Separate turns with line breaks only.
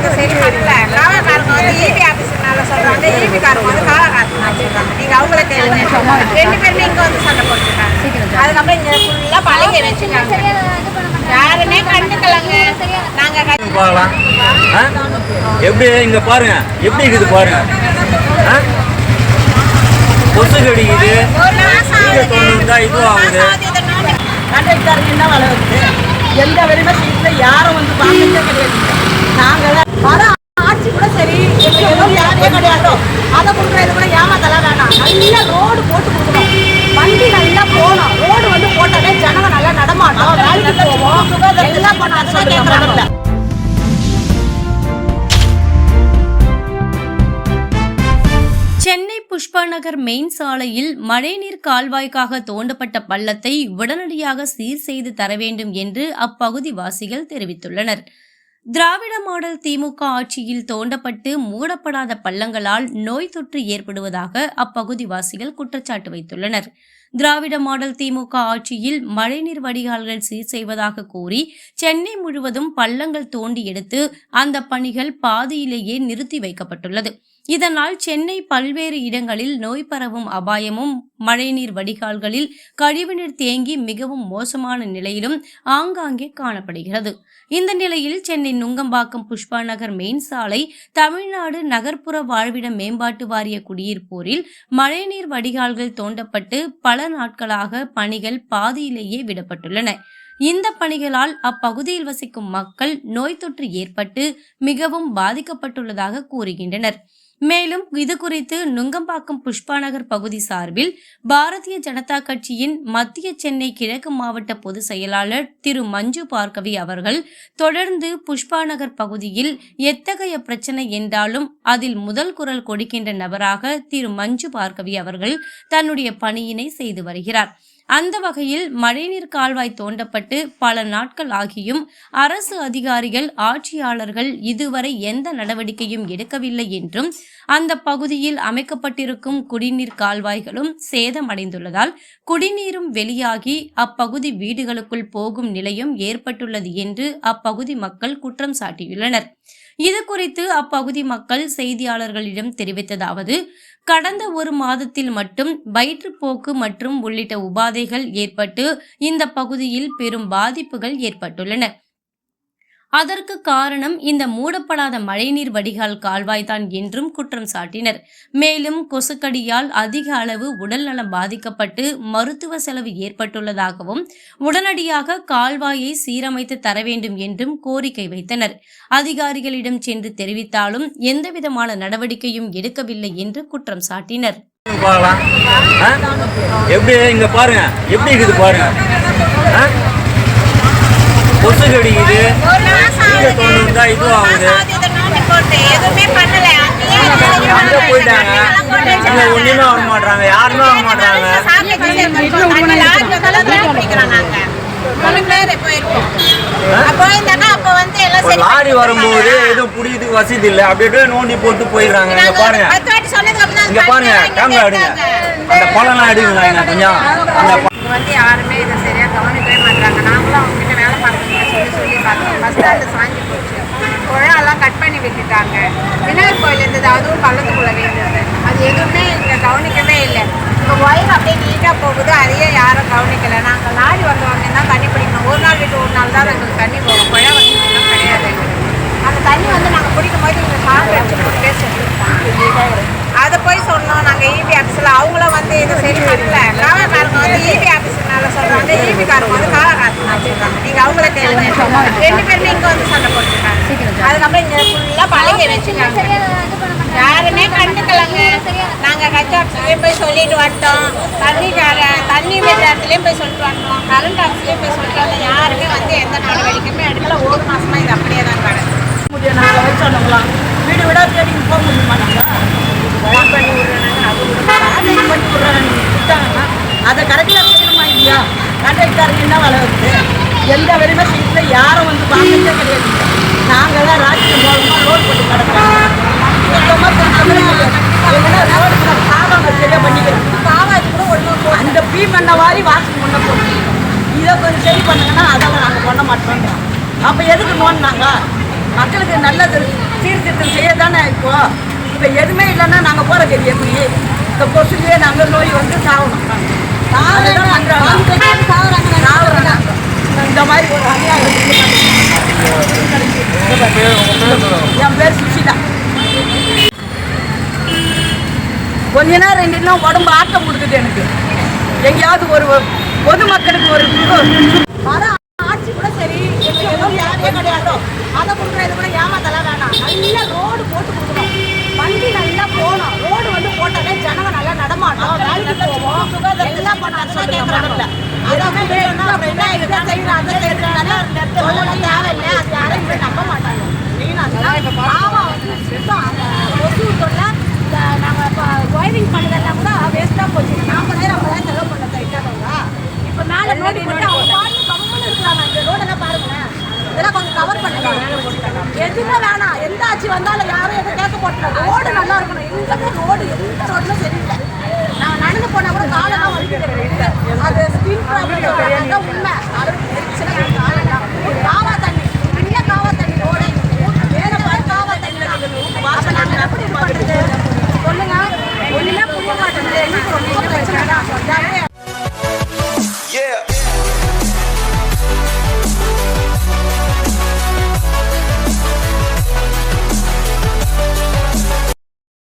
இது சரி பண்ணல காவல்காரங்க வந்து இபி ஆஃபீஸர்னால சொல்கிறாங்க இபி வந்து காவல்காரங்க வச்சுருக்காங்க அவங்கள கேளுங்க ரெண்டு பேருமே இங்கே வந்து சண்டை போட்டுருக்காங்க அதுக்கப்புறம் இங்க ஃபுல்லா பழகி வச்சுருக்காங்க யாருமே கண்டுக்கலங்க நாங்கள்
போகலாம் எப்படி இங்க பாருங்க எப்படி இருக்குது பாருங்க கொசு கடிக்குது இதுவும் ஆகுது
எந்த வரையுமே சீட்டில் யாரும் வந்து வாங்கிட்டே கிடையாது. நாங்கள் வர ஆட்சி கூட சரி எங்களுக்கு எதுவும் யாரையே கிடையாது அதை கொடுக்குறது கூட ஏமாத்தலாம் வேணாம். நல்லா ரோடு போட்டு கொடுக்கணும். வண்டி நல்லா போகணும். ரோடு வந்து போட்டாலே ஜனங்க நல்லா நடமாட்டோம். வேலைக்கு போவோம். எல்லாம் பண்ணாதான் கேட்குறாங்க
சென்னை புஷ்பா நகர் மெயின் சாலையில் மழைநீர் கால்வாய்க்காக தோண்டப்பட்ட பள்ளத்தை உடனடியாக சீர் செய்து தர வேண்டும் என்று அப்பகுதி வாசிகள் தெரிவித்துள்ளனர். திராவிட மாடல் திமுக ஆட்சியில் தோண்டப்பட்டு மூடப்படாத பள்ளங்களால் நோய் தொற்று ஏற்படுவதாக அப்பகுதி வாசிகள் குற்றச்சாட்டு வைத்துள்ளனர். திராவிட மாடல் திமுக ஆட்சியில் மழைநீர் வடிகால்கள் சீர் செய்வதாக கூறி சென்னை முழுவதும் பள்ளங்கள் தோண்டி எடுத்து அந்த பணிகள் பாதியிலேயே நிறுத்தி வைக்கப்பட்டுள்ளது. இதனால் சென்னை பல்வேறு இடங்களில் நோய் பரவும் அபாயமும் மழைநீர் வடிகால்களில் கழிவுநீர் தேங்கி மிகவும் மோசமான நிலையிலும் ஆங்காங்கே காணப்படுகிறது. இந்த நிலையில் சென்னை நுங்கம்பாக்கம் புஷ்பா நகர் மெயின் சாலை தமிழ்நாடு நகர்ப்புற வாழ்விட மேம்பாட்டு வாரிய குடியிருப்போரில் மழைநீர் வடிகால்கள் தோண்டப்பட்டு பல நாட்களாக பணிகள் பாதியிலேயே விடப்பட்டுள்ளன. இந்த பணிகளால் அப்பகுதியில் வசிக்கும் மக்கள் நோய் தொற்று ஏற்பட்டு மிகவும் பாதிக்கப்பட்டுள்ளதாக கூறுகின்றனர். மேலும் இது குறித்து நுங்கம்பாக்கம் புஷ்பா நகர் பகுதி சார்பில் பாரதிய ஜனதா கட்சியின் மத்திய சென்னை கிழக்கு மாவட்ட பொதுச் செயலாளர் திரு மஞ்சு பார்கவி அவர்கள் தொடர்ந்து புஷ்பா நகர் பகுதியில் எத்தகைய பிரச்சனை என்றாலும் அதில் முதல் குரல் கொடுக்கின்ற நபராக திரு மஞ்சு பார்கவி அவர்கள் தன்னுடைய பணியினை செய்து வருகிறார். அந்த வகையில் மழைநீர் கால்வாய் தோண்டப்பட்டு பல நாட்கள் ஆகியும் அரசு அதிகாரிகள் ஆட்சியாளர்கள் இதுவரை எந்த நடவடிக்கையும் எடுக்கவில்லை என்றும் அந்த பகுதியில் அமைக்கப்பட்டிருக்கும் குடிநீர் கால்வாய்களும் சேதமடைந்துள்ளதால் குடிநீரும் வெளியாகி அப்பகுதி வீடுகளுக்குள் போகும் நிலையும் ஏற்பட்டுள்ளது என்று அப்பகுதி மக்கள் குற்றம் சாட்டியுள்ளனர். இது குறித்து அப்பகுதி மக்கள் செய்தியாளர்களிடம் தெரிவித்ததாவது கடந்த ஒரு மாதத்தில் மட்டும் வயிற்றுப்போக்கு மற்றும் உள்ளிட்ட உபாதைகள் ஏற்பட்டு இந்த பகுதியில் பெரும் பாதிப்புகள் ஏற்பட்டுள்ளன. அதற்கு காரணம் இந்த மூடப்படாத மழைநீர் வடிகால் கால்வாய்தான் என்றும் குற்றம் சாட்டினர். மேலும் கொசுக்கடியால் அதிக அளவு உடல்நலம் பாதிக்கப்பட்டு மருத்துவ செலவு ஏற்பட்டுள்ளதாகவும் உடனடியாக கால்வாயை சீரமைத்து தர வேண்டும் என்றும் கோரிக்கை வைத்தனர். அதிகாரிகளிடம் சென்று தெரிவித்தாலும் எந்தவிதமான நடவடிக்கையும் எடுக்கவில்லை என்று குற்றம் சாட்டினர்.
எப்படி இங்க பாருங்க. எப்படி இருக்குது பாருங்க? கொசு கடிக்குது கொண்டு வந்தா இது ஆகுது அங்க போயிட்டாங்க. இங்க ஒண்ணுமே வர மாட்டாங்க யாருமே வர மாட்டாங்க
அப்போ வந்து எல்லாம்
ஒரு
சரி
லாரி வரும்போது எதுவும் புடிக்கிறதுக்கு வசதி இல்லை. அப்படியே நோண்டி போட்டு போயிடுறாங்க. இங்க பாருங்க. இங்க பாருங்க. கேமரா எடுங்க. அந்த பழம்லாம் கொஞ்சம். அந்த
வந்து யாருமே இதை சரியா கவனிக்கவே மாட்டாங்க நாங்களும் அவங்க சொல்லி சொல்லி பார்த்தோம் பஸ் சாஞ்சி போச்சு. குழாலாம் கட் பண்ணி விட்டுட்டாங்க. விநாயகர் கோயில் இருந்தது அதுவும் பள்ளத்துக்குள்ள இருந்தது அது எதுவுமே இங்கே கவனிக்கவே இல்லை. இப்போ ஒயர் அப்படியே நீட்டாக போகுது. அதையே யாரும் கவனிக்கலை. நாங்கள் லாரி வந்தவங்க தான் தண்ணி பிடிக்கணும். ஒரு நாள் விட்டு ஒரு நாள் தான் எங்களுக்கு தண்ணி போகும். குழா வசதிலாம் கிடையாது அந்த தண்ணி வந்து நாங்கள் பிடிக்கும் போது இங்கே சாப்பிட்டு வச்சு போட்டு பேசிட்டு அதை போய் சொன்னோம். நாங்கள் இபி ஆஃபீஸில் அவங்களும் வந்து இது சரி பண்ணல. காவல்காரங்க வந்து இபி ஆஃபீஸ்னால சொல்கிறாங்க இபி காரங்க வந்து காவல்காரங்க வச்சுருக்காங்க. நீங்கள் அவங்கள கேளுங்க. ரெண்டு பேருமே இங்கே வந்து சண்டை போட்டுருக்காங்க அதுக்கப்புறம் இங்கே ஃபுல்லாக பழகி வச்சுருக்காங்க யாருமே கண்டுக்கலங்க. நாங்கள் கட்சி ஆஃபீஸ்லேயும் போய் சொல்லிட்டு வந்துட்டோம். தண்ணிக்கார தண்ணி விடுற இடத்துலையும் போய் சொல்லிட்டு வந்துட்டோம். கரண்ட் ஆஃபீஸ்லேயும் போய் சொல்லிட்டு வந்தோம். யாருமே வந்து எந்த நடவடிக்கையுமே எடுக்கல ஒரு மாசமா இது அப்படியே தான் கிடக்கு
முடியும் நாங்கள் வயசானவங்களாம் வீடு விடா தேடி போக முடியுமா நாங்கள்
பண்ணி விடுறாங்க அது
பண்ணி விட்றாங்க விட்டாங்கன்னா அதை கரெக்டாக வைக்கணுமா இல்லையா கண்டக்டருங்க என்ன வேலை வருது எந்த வரையுமே சீட்டில் யாரும் வந்து பார்க்கறதே கிடையாது. நாங்கள் தான் ராஜ்யம் மூலமாக ரோடு போட்டு கிடக்கிறோம். சுத்தமாக ரோடு பாவங்க சரியாக பண்ணிக்கிறோம்
பாவாது கூட ஒன்றும்
அந்த பீ பண்ண மாதிரி வாசல் பண்ண போட்டு. இதை கொஞ்சம் சரி பண்ணுங்கன்னா அதெல்லாம் நாங்கள் பண்ண மாட்டோம் அப்போ எதுக்கு நோண்டினாங்க? மக்களுக்கு நல்லது சீர்திருத்தம் செய்ய தானே இப்போ?
இப்போ எதுவுமே இல்லைன்னா நாங்கள் போகிற கதி எப்படி? இந்த கொசுலேயே நாங்கள் நோய் வந்து சாகணும். அதுதான் பண்றாங்க. இந்த மாதிரி ஒரு அநியாயம். என் பேர் சுஷிதா. கொஞ்ச நேரம் ரெண்டுனா உடம்பு ஆட்டம் கொடுக்குது எனக்கு. எங்கேயாவது ஒரு பொதுமக்களுக்கு ஒரு வர ஆட்சி கூட சரி எங்களுக்கு எதுவும் கிடையாதோ. அதை கொடுக்குறது கூட ஏமாத்தலாம் வேணாம். நல்லா ரோடு போட்டு கொடுக்கணும். வண்டி நல்லா போகணும். ரோடு வந்து போட்டாலே ஜனங்க நல்லா நடமாட்டோம். வேலைக்கு போவோம். எல்லாம் பண்ணாங்கன்னா கேட்குறாங்கல்ல எதுவுமே வேணாம் எந்த ஆட்சி வந்தாலும் யாரும் எதுவும் கேட்க போட்டல ரோடு நல்லா இருக்கணும் எங்கேயுமே ரோடு எந்த ரோட்லும் சரியில்லை நான் நடந்து போனா கூட காலெல்லாம் வலிக்குது அது ஸ்கின் ப்ராப்ளம் உண்மை. அளவு காவா தண்ணி பெரிய காவா தண்ணி ஓட வேற மாதிரி காவா தண்ணியில்
வாசனை எப்படி மாட்டுது
சொல்லுங்க. ஒன்றுமே புரிய மாட்டேங்குது. எங்களுக்கு ரொம்ப